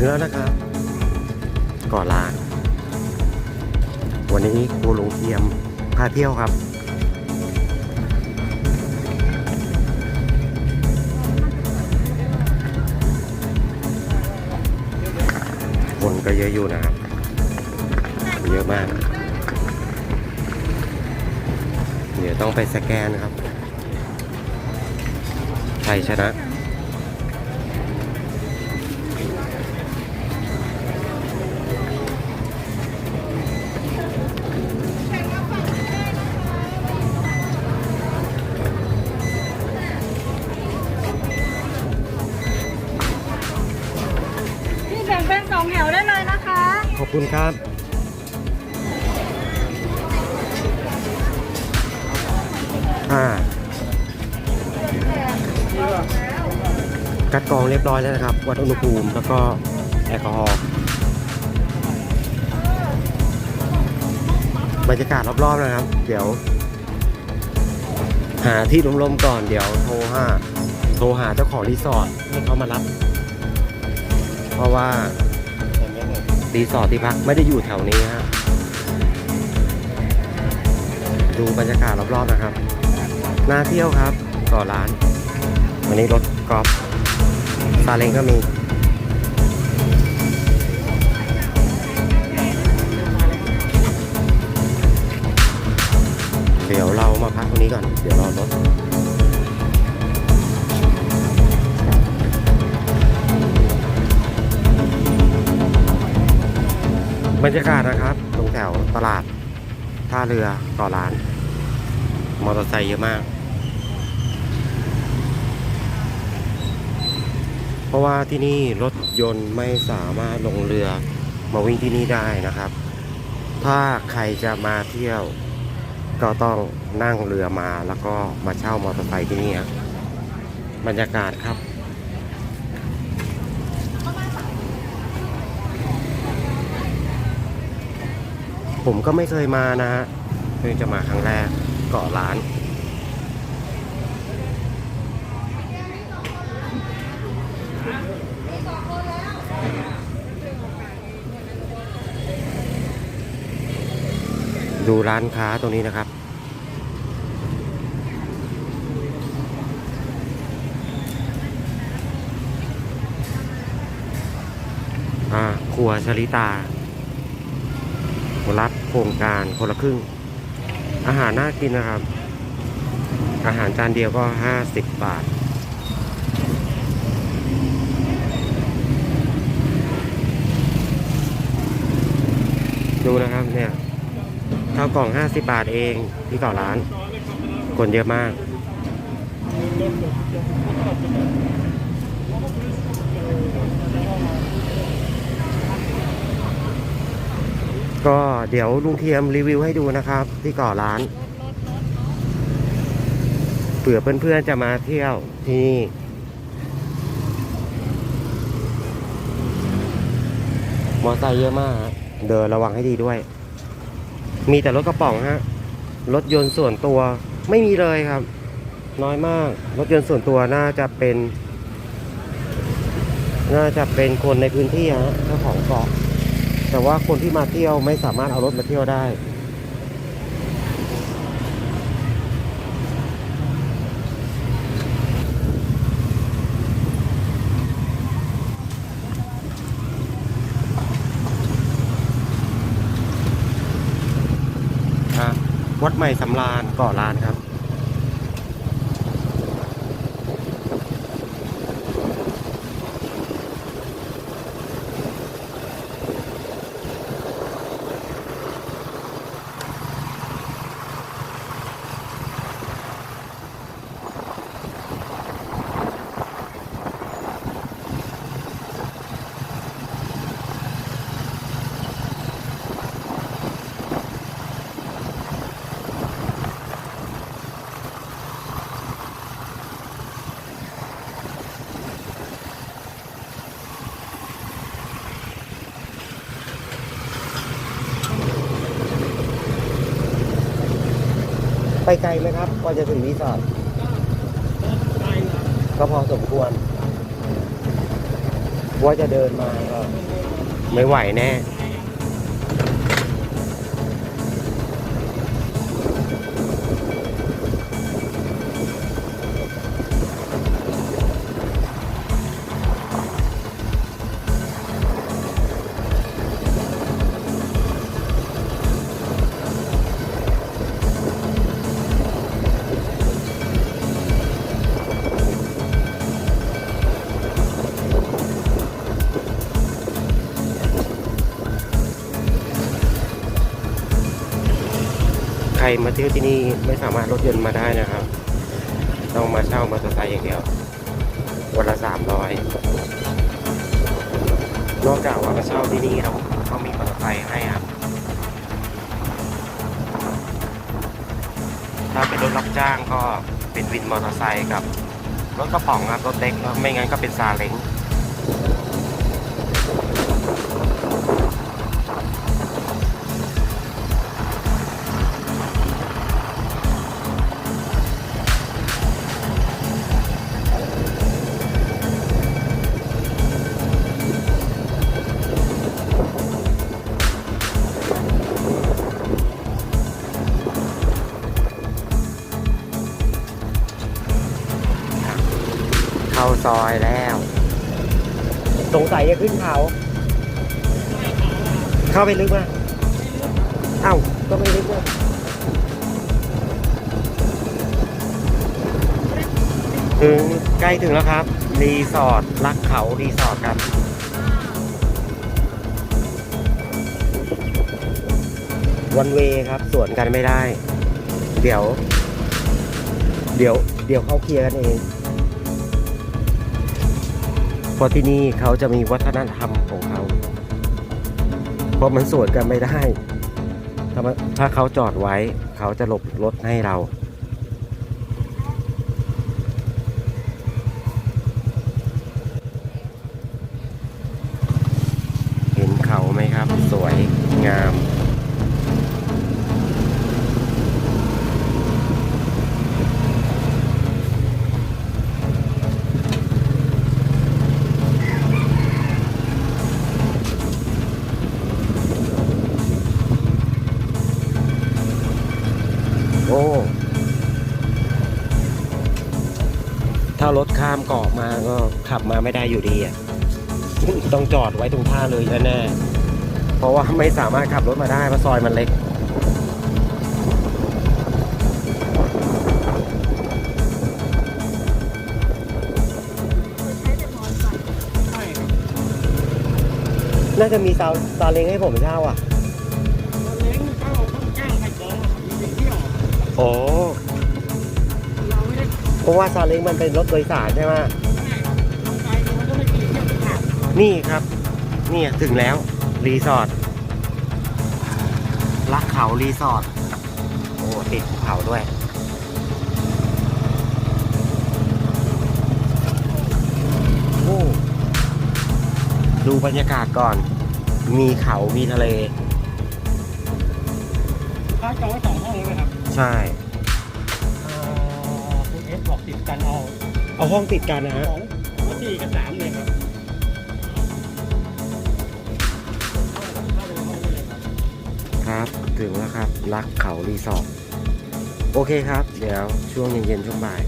ถึงแล้วนะครับก่อลานวันนี้ครูหลงเทียมพาเที่ยวครับ คนก็เยอะอยู่นะครับ เยอะมาก เดี๋ยวต้องไปสแกนครับ ใครชนะ อบคุณครับ อ่ากัดกรองเรียบร้อยแล้วนะครับ วัดอุณหภูมิแล้วก็แอลกอฮอล์บรรยากาศรอบๆนะครับ เดี๋ยว หาที่ร่มๆก่อนเดี๋ยวโทรหาโทรหาเจ้าของรีสอร์ทให้เขามารับ เพราะว่า รีสอร์ทที่พักไม่ได้อยู่แถวนี้ฮะดูบรรยากาศรอบๆนะครับน่าเที่ยวครับก่อร้าน วันนี้รถกอล์ฟซาเล้งก็มีเดี๋ยวเรามาพักตรงนี้ก่อน เดี๋ยวรอรถ บรรยากาศนะครับ ตรงแถวตลาดท่าเรือก่อร้าน มอเตอร์ไซค์เยอะมาก เพราะว่าที่นี่รถยนต์ไม่สามารถลงเรือมาวิ่งที่นี่ได้นะครับ ถ้าใครจะมาเที่ยว ก็ต้องนั่งเรือมาแล้วก็มาเช่ามอเตอร์ไซค์ที่นี่บรรยากาศครับ ผมก็ไม่เคยมานะฮะเพิ่งจะมาครั้งแรกเกาะล้าน ดูร้านค้าตรงนี้นะครับอ่าครัวชลิตา รับโครงการคนละครึ่ง อาหารน่ากินนะครับ อาหารจานเดียวก็ 50 บาท ดูนะครับเนี่ยข้าวกล่อง 50 บาทเองที่เก่าร้าน คนเยอะมาก ก็เดี๋ยวลุงเทียมรีวิวให้ดูนะครับ ที่ก่อร้าน เผื่อเพื่อนๆจะมาเที่ยวที่นี่มอไซค์เยอะมาก เดินระวังให้ดีด้วย มีแต่รถกระป๋องฮะ รถยนต์ส่วนตัวไม่มีเลยครับ น้อยมาก รถยนต์ส่วนตัวน่าจะเป็น น่าจะเป็นคนในพื้นที่ฮะเจ้าของเกาะ แต่ว่าคนที่มาเที่ยวไม่สามารถเอารถมาเที่ยวได้ วัดใหม่สำราญกาะล้านครับ ไปไกลไหมครับกว่าจะถึงรีสอร์ทก็พอสมควรว่าจะเดินมาก็ไม่ไหวแน่ รมาเที่ยวที่นี่ไม่สามารถรถยนต์มาได้นะครับ ต้องมาเช่ามอเตอร์ไซค์อย่างเดียว วันละสามร้อยนอกจากว่ามาเช่าที่นี่เราเขามีมอเตอร์ไซค์ให้ครับ ถ้าเป็นรถรับจ้างก็เป็นวินมอเตอร์ไซค์กับรถกระป๋องครับรถเล็กไม่งั้นก็เป็นซาเล้ง เข้าซอยแล้ว สงสัยจะขึ้นเขา เข้าไปลึกมากเอ้า ก็ไม่ลึกมากถึงใกล้ถึงแล้วครับ รีสอร์ทรักเขารีสอร์ทกันวันเวครับ สวนกันไม่ได้ เดี๋ยว เดี๋ยว เดี๋ยวเขาเคลียร์กันเอง เพราะที่นี่เขาจะมีวัฒนธรรมของเขา เพราะมันสวนกันไม่ได้ ถ้าถ้าเขาจอดไว้ เขาจะหลบรถให้เรา เห็นเขาไหมครับ สวยงาม โอ้ถ้ารถข้ามเกาะมาก็ขับมาไม่ได้อยู่ดีอะต้องจอดไว้ตรงท่าเลยแน่เพราะว่าไม่สามารถขับรถมาได้เพราะซอยมันเล็ก น่าจะมีซาซาเล้งให้ผมเช่าอะ โอเราไม่ได้เพราะว่าซาเล้งมันเป็นรถโดยสารใช่ไหมนี่ครับ นี่ถึงแล้ว รีสอร์ทรักเขารีสอร์ทโอ้ติดภูเขาด้วย โอ้ ดูบรรยากาศก่อน มีเขา มีทะเลถ้าจองไว้สองห้อง ใช่คุณเอสบอกติดกันเอาเอาห้องติดกันนะฮะสองสี่กับสามเลยครับเข้าเลยห้องนี้เลยครับครับถึงแล้วครับรักเขารีสอร์ทโอเคครับ เดี๋ยวช่วงเย็นๆช่วงบ่าย